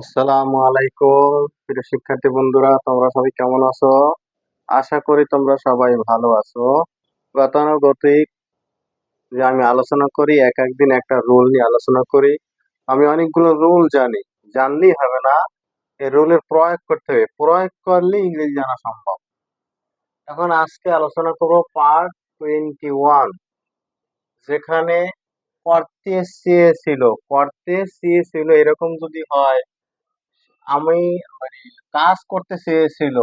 আসসালামু আলাইকুম। প্রিয় শিক্ষার্থী বন্ধুরা, তোমরা সবাই কেমন আছো? আশা করি তোমরা সবাই ভালো আছো। গতানুগতিক যে আমি আলোচনা করি, এক একদিন একটা রুল নিয়ে আলোচনা করি। আমি অনেকগুলো রুল জানি। জানলেই হবে না। এই রুলের প্রয়োগ করতে হবে। প্রয়োগ করলে ইংরেজি জানা সম্ভব। এখন আজকে আলোচনা করব পার্ট টোয়েন্টি ওয়ান যেখানে করতে চেয়েছিল করতে চেয়েছিল এরকম যদি হয় আমি মানে কাজ করতে চেয়েছিল।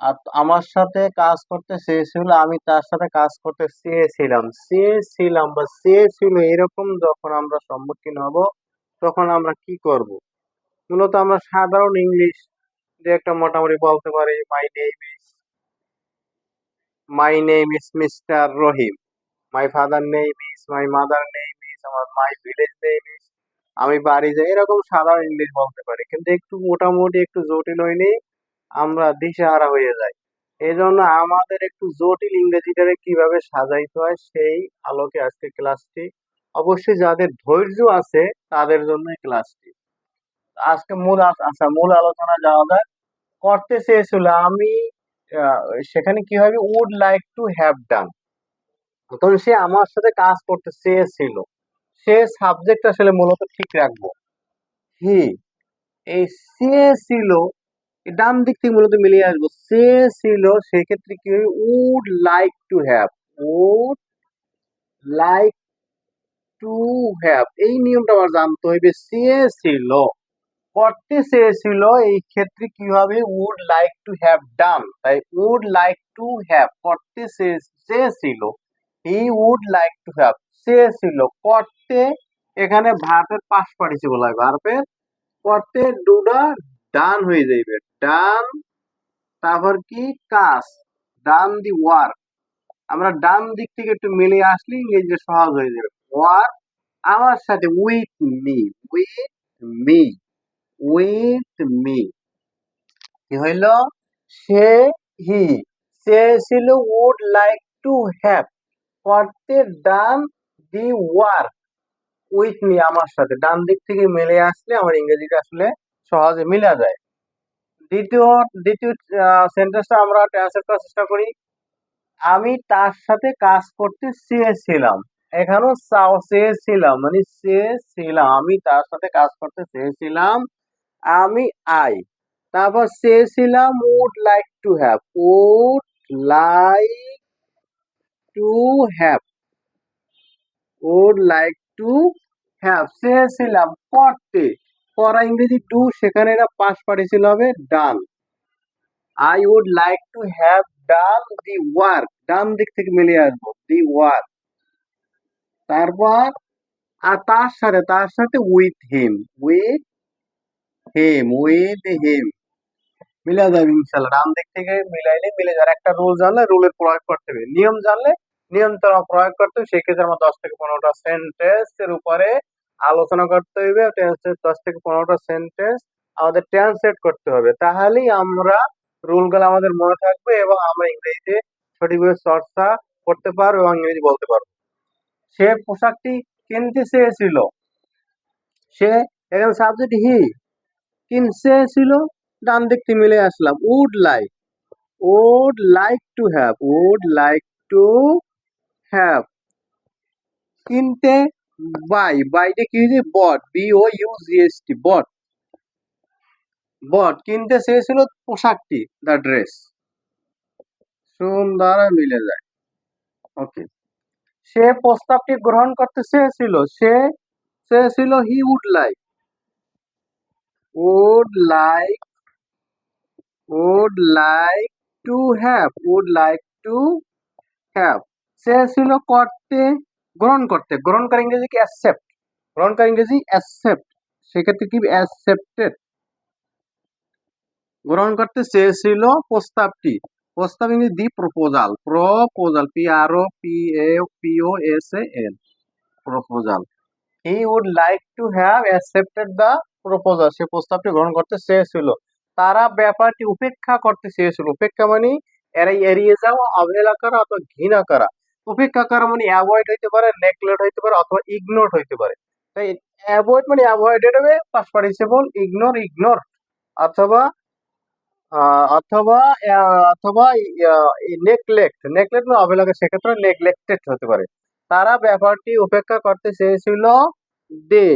আর আমার সাথে কাজ করতে চেয়েছিল, আমি তার সাথে কাজ করতে চেয়েছিলাম। চেয়েছিলাম বা চেয়েছিল এরকম যখন আমরা সম্মুখীন হব, তখন আমরা কি করব? মূলত আমরা সাধারণ ইংলিশ যে একটা মোটামুটি বলতে পারি। My name is my name is mister Rahim my father name is my mother name is আমার মাই ভিলেজ নেম আমি বাড়ি যাই এরকম সাধারণ ইংলিশ বলতে পারি। কিন্তু একটু মোটামুটি একটু জটিল হইলে আমরা দিশেহারা হয়ে যাই। এই জন্য আমাদের একটু জটিল ইংরেজিটারে কীভাবে সাজাইতে হয় সেই আলোকে আজকে ক্লাসটি। অবশ্যই যাদের ধৈর্য আছে, তাদের জন্য ক্লাসটি। আজকে মূল আচ্ছা মূল আলোচনা যাওয়া যায় করতে চেয়েছিল আমি সেখানে কি হবে would like to have done তখন সে আমার সাথে কাজ করতে চেয়েছিল। সে সাবজেক্ট আসলে মূলত ঠিক রাখব। হি। এই চেয়েছিল এই ডান দিক থেকে মূলত মিলিয়ে আসব চেয়েছিল সেক্ষেত্রে কি হবে would like to have would like to have এই নিয়মটা আমার জানতে হইবে চেয়েছিল করতে চেয়েছিল এই ক্ষেত্রে কি হবে would like to have done তাই উড লাইক টু হ্যাভ করতে চেয়ে- চেয়েছিল he would like to have চেয়েছিল। করতে এখানে ভার্বের পাশ পার্টিসিপল হয়। ভার্বের করতে ডুডা ডান হয়ে যাইবে। ডান, তারপর কি? কাজ ডান দি ওয়ার্ক আমরা ডান দিক থেকে একটু মিলিয়ে আসলে ইংরেজিটা সহজ হয়ে যাবে। ওয়ার্ক আমার সাথে with me with me with me কি হইল? সে হি চেয়েছিল উড লাইক টু হ্যাভ করতে done the work with me আমার সাথে। ডান দিক থেকে মিলে আসলে আমার ইংরেজিটা আসলে সহজে মিলা যায়। দ্বিতীয় দ্বিতীয় সেন্টেন্সটা আমরা ট্রান্সলেট করার চেষ্টা করি। আমি তার সাথে কাজ করতে চেয়েছিলাম। এখানেও চাও, চেয়েছিলাম মানে চেয়েছিলাম। আমি তার সাথে কাজ করতে চেয়েছিলাম। আমি আই তারপর চেয়েছিলাম would like to have would like to have would like to have চেয়েছিলাম করতে। করা ইংরেজি টু সেখানে এটা পাস পাঠিয়েছিল হবে done I would like to have done the work ডান দিক থেকে মিলিয়ে আসব দি ওয়ার্ক তারপর, আর তার সাথে তার সাথে with him with him with him মিলে যাবে ইনশাল্লাহ, ডান দিক থেকে মিলাইলে মিলে যাবে। একটা রুল জানলে রুলের প্রয়োগ করতে হবে। নিয়ম জানলে আমার প্রয়োগ করতে হবে। সেক্ষেত্রে আমার দশ থেকে পনেরোটা সেন্টেন্স এর উপরে আলোচনা করতে হবে দশ থেকে পনেরোটা সেন্টেন্স আমাদের ট্রান্সলেট করতে হবে। তাহলেই আমরা রুলগুলো আমাদের মনে থাকবে এবং আমরা ইংরেজিতে সঠিকভাবে চর্চা করতে পারব এবং ইংরেজি বলতে পারব। সে পোশাকটি কিনতে চেয়েছিল। সে এখানে সাবজেক্ট হি কিনতে চেয়েছিল। ডান দিক থেকে মিলে আসলাম। Would like would like to have would like to have কিনতে বাই বাইটা কি হয়েছে? Bought B O U G H T bought bought কিনতে চেয়েছিল পোশাকটি দ্য ড্রেস সুন্দর মিলে যায়। ওকে সে প্রস্তাবটি গ্রহণ করতে চেয়েছিল, সে চেয়েছিল he would like would like would like to have would like to have চেয়েছিল করতে, গ্রহণ করতে। গ্রহণ করা ইংরেজি কি? অ্যাকসেপ্ট গ্রহণ করা ইংরেজি অ্যাকসেপ্ট সেক্ষেত্রে কি? অ্যাকসেপ্টেড গ্রহণ করতে চেয়েছিল প্রস্তাবটি। প্রস্তাব ইংরেজি the proposal proposal P R O P A P O S A L proposal he would like to have accepted the proposal সে প্রস্তাবটি গ্রহণ করতে চেয়েছিল তারা ব্যাপারটি উপেক্ষা করতে চেয়েছিল উপেক্ষা মানে এরা এড়িয়ে যাওয়া, অবহেলা করা অথবা ঘৃণা করা। উপেক্ষা করা মানে অ্যাভয়েড হইতে পারে নেগলেক্ট হইতে পারে অথবা ইগনোর হইতে পারে। তাই অ্যাভয়েড মানে অ্যাভয়েডেড হবে পাস্ট পার্টিসিপল ইগনোর ইগনোর অথবা অথবা অথবা নেগলেক্ট নেগলেক্ট মানে অবহেলা সেক্ষেত্রে নেগলেক্টেড হতে পারে। তারা ব্যাপারটি উপেক্ষা করতে চেয়েছিল they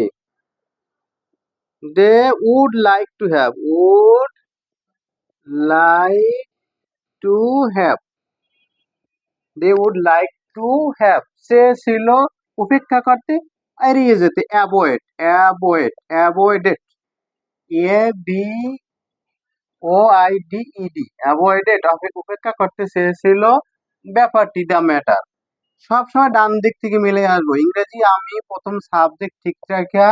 they would like to have would like to have they would like to have সে ছিল উপেক্ষা করতে এড়িয়ে যেতে। Avoid avoid avoided A B O I D E D avoided উপেক্ষা করতে চেয়েছিল ব্যাপারটি দ্য ম্যাটার সবসময় ডান দিক থেকে মিলে আসব। ইংরেজি আমি প্রথম সাবজেক্ট ঠিক রাখা,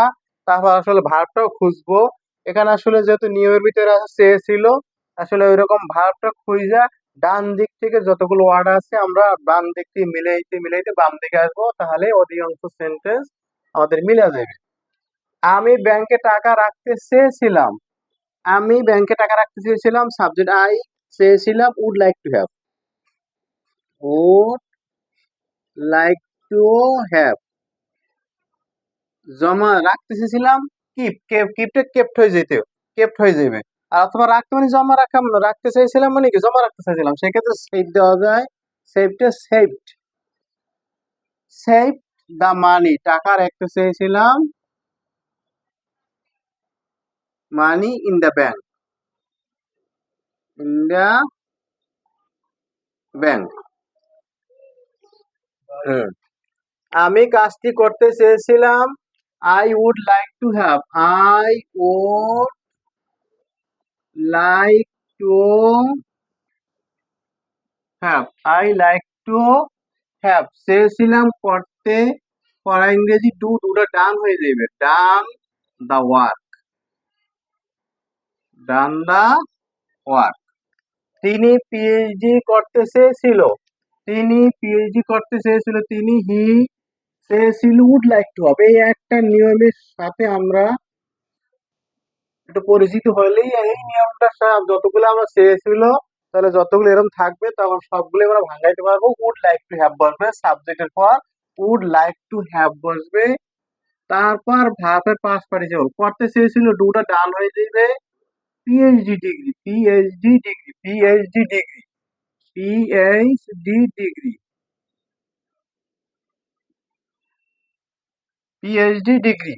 তারপর আসলে ভার্বটাও খুঁজবো। এখানে আসলে যেহেতু নিয়মের ভিতরে চেয়েছিল আসলে ওই রকম ভার্বটা খুঁজা ডান দিক থেকে যতগুলো ওয়ার্ড আছে, আমরা ডান দিক থেকে মিলাইতে মিলাইতে বাম দিকে আসব, তাহলে অধিকাংশ সেন্টেন্স আমাদের মিলে যাবে। আমি ব্যাংকে টাকা রাখতে চেয়েছিলাম। আমি ব্যাংকে টাকা রাখতে চেয়েছিলাম সাবজেক্ট আই চেয়েছিলাম would like to have would like to have জমা রাখতে চেয়েছিলাম কিপ কেপ কিপটা কেপ্ট হয়ে যেতে কেপ্ট হয়ে যাবে। আর অথবা রাখতে মানে জমা রাখা রাখতে চাইছিলাম মানে কি জমা রাখতে চাইছিলাম। সেক্ষেত্রে সেভ দেওয়া যায় সেভটা সেভড সেভ দ্য মানি টাকা রাখতে চেয়েছিলাম money in the bank in the bank আমি কাজটি করতে চেয়েছিলাম I would like to have I would like to have I like to have চেয়েছিলাম করতে পড়া ইংরেজি ডু ডুটা ডান হয়ে যাবে done the work done the work তিনি পিএইচডি করতে চেয়েছিল। তিনি পিএইচডি করতে চেয়েছিল। তিনি হি চেয়েছিল উড লাইক টু হবে এই একটা নিয়মের সাথে আমরা একটু পরিচিত হলেই এই নিয়মটা যতগুলো আমরা চেয়েছিল, তাহলে যতগুলো এরকম থাকবে তখন সবগুলো আমরা ভাঙাইতে পারব। উড লাইক টু হ্যাভ বসবে সাবজেক্টের পর উড লাইক টু হ্যাভ বসবে তারপর ভার্বের পাস পার্টিসিপল করতে চেয়েছিল ডুটা ডান হয়ে যাবে PhD degree PhD degree PhD degree PhD degree PhD degree